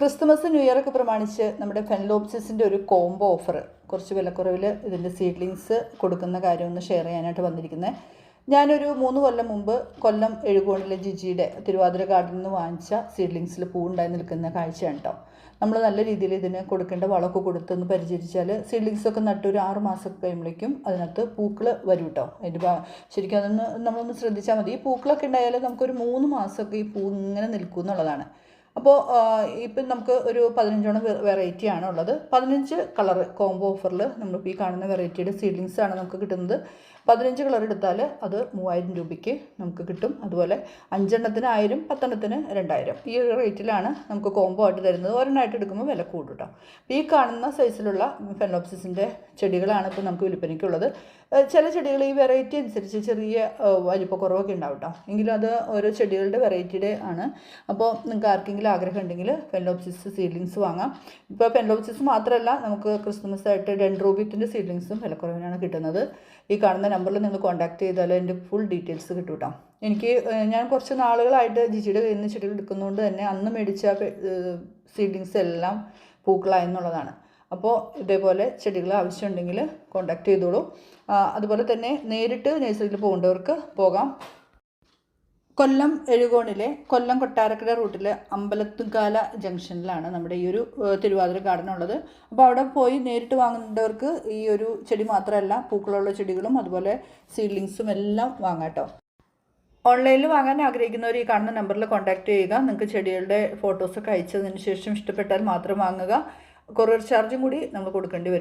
Christmas new ഇയറൊക്കെ പ്രമാണിച്ച് നമ്മുടെ ഫെൻലോപ്സിസിന്റെ ഒരു കോംബോ ഓഫർ കുറച്ച് വിലക്കുറവിൽ ഇതിന്റെ സീഡ്ലിങ്സ് കൊടുക്കുന്ന കാര്യം ഒന്ന് ഷെയർ ചെയ്യാനായിട്ട് വന്നിരിക്കുന്നത്. ഞാനൊരു മൂന്ന് കൊല്ലം മുമ്പ് കൊല്ലം എഴുകോണിലെ ജിജിയുടെ തിരുവാതിര ഗാർഡനിൽ നിന്ന് വാങ്ങിച്ച സീഡ്ലിങ്സിൽ പൂവുണ്ടായി നിൽക്കുന്ന കാഴ്ചയാണ് കേട്ടോ നമ്മൾ നല്ല രീതിയിൽ ഇതിന് കൊടുക്കേണ്ട വളമൊക്കെ കൊടുത്തൊന്ന് പരിചരിച്ചാൽ സീഡ്ലിങ്സൊക്കെ നട്ട് ഒരു ആറ് മാസം കഴിയുമ്പോഴേക്കും അതിനകത്ത് പൂക്കൾ വരും കേട്ടോ അതിന്റെ ശരിക്കും അതൊന്ന് നമ്മളൊന്ന് ശ്രദ്ധിച്ചാൽ മതി. ഈ പൂക്കളൊക്കെ ഉണ്ടായാൽ നമുക്കൊരു മൂന്ന് മാസമൊക്കെ ഈ പൂ ഇങ്ങനെ നിൽക്കും എന്നുള്ളതാണ്. അപ്പോൾ ഇപ്പം നമുക്ക് ഒരു പതിനഞ്ചോളം വെറൈറ്റി ആണ് ഉള്ളത്. പതിനഞ്ച് കളർ കോംബോ ഓഫറിൽ നമ്മളിപ്പോൾ ഈ കാണുന്ന വെറൈറ്റിയുടെ സീഡ്ലിങ്സ് ആണ് നമുക്ക് കിട്ടുന്നത്. പതിനഞ്ച് കളർ എടുത്താൽ അത് മൂവായിരം രൂപയ്ക്ക് നമുക്ക് കിട്ടും. അതുപോലെ അഞ്ചെണ്ണത്തിന് ആയിരം പത്തെണ്ണത്തിന് രണ്ടായിരം. ഈ ഒരു റേറ്റിലാണ് നമുക്ക് കോംബോ ആയിട്ട് തരുന്നത്. ഒരെണ്ണമായിട്ട് എടുക്കുമ്പോൾ വില കൂടും അപ്പോൾ ഈ കാണുന്ന സൈസിലുള്ള ഫെനോപ്സിസിന്റെ ചെടികളാണ് ഇപ്പോൾ നമുക്ക് വിൽപ്പനയ്ക്കുള്ളത്. ചില ചെടികൾ ഈ വെറൈറ്റി അനുസരിച്ച് ചെറിയ വലിപ്പക്കുറവൊക്കെ ഉണ്ടാവും കേട്ടോ എങ്കിലും അത് ഓരോ ചെടികളുടെ വെറൈറ്റിയുടെ ആണ്. അപ്പോൾ നിങ്ങൾക്ക് ആർക്കെങ്കിലും ആഗ്രഹം ഉണ്ടെങ്കിൽ പെൻലോപ്സിസ് സീഡ്ലിങ്സ് വാങ്ങാം. ഇപ്പോൾ പെൻലോപ്സിസ് മാത്രമല്ല നമുക്ക് ക്രിസ്മസ് ആയിട്ട് ഡെൻഡ്രോബിത്തിന്റെ സീഡ്ലിങ്സും വിലക്കുറവിനാണ് കിട്ടുന്നത്. ഈ കാണുന്ന നമ്പറിൽ നിങ്ങൾ കോൺടാക്ട് ചെയ്താൽ എന്റെ ഫുൾ ഡീറ്റെയിൽസ് കിട്ടും കേട്ടോ എനിക്ക് ഞാൻ കുറച്ച് നാളുകളായിട്ട് ജിജിയുടെ കയ്യിൽ നിന്ന് ചെടികൾ എടുക്കുന്നതുകൊണ്ട് തന്നെ അന്ന് മേടിച്ച സീഡ്ലിങ്സ് എല്ലാം പൂക്കളായെന്നുള്ളതാണ് അപ്പോൾ ഇതേപോലെ ചെടികൾ ആവശ്യമുണ്ടെങ്കിൽ കോൺടാക്ട് ചെയ്തോളൂ. അതുപോലെ തന്നെ നേരിട്ട് നഴ്സറിയിൽ പോകേണ്ടവർക്ക് പോകാം. കൊല്ലം എഴുകോണിലെ കൊല്ലം കൊട്ടാരക്കര റൂട്ടിൽ അമ്പലത്തുകാല ജംഗ്ഷനിലാണ് നമ്മുടെ ഈ ഒരു തിരുവാതിര ഗാർഡൻ ഉള്ളത് അപ്പോൾ അവിടെ പോയി നേരിട്ട് വാങ്ങേണ്ടവർക്ക് ഈ ഒരു ചെടി മാത്രമല്ല പൂക്കളുള്ള ചെടികളും അതുപോലെ സീഡ്ലിങ്സും എല്ലാം വാങ്ങാം കേട്ടോ. ഓൺലൈനിൽ വാങ്ങാൻ ആഗ്രഹിക്കുന്നവർ ഈ കാണുന്ന നമ്പറിൽ കോൺടാക്ട് ചെയ്യുക. നിങ്ങൾക്ക് ചെടികളുടെ ഫോട്ടോസൊക്കെ അയച്ചതിന് ശേഷം ഇഷ്ടപ്പെട്ടാൽ മാത്രം വാങ്ങുക. കൊറിയർ ചാർജും കൂടി നമ്മൾ കൊടുക്കേണ്ടി വരും.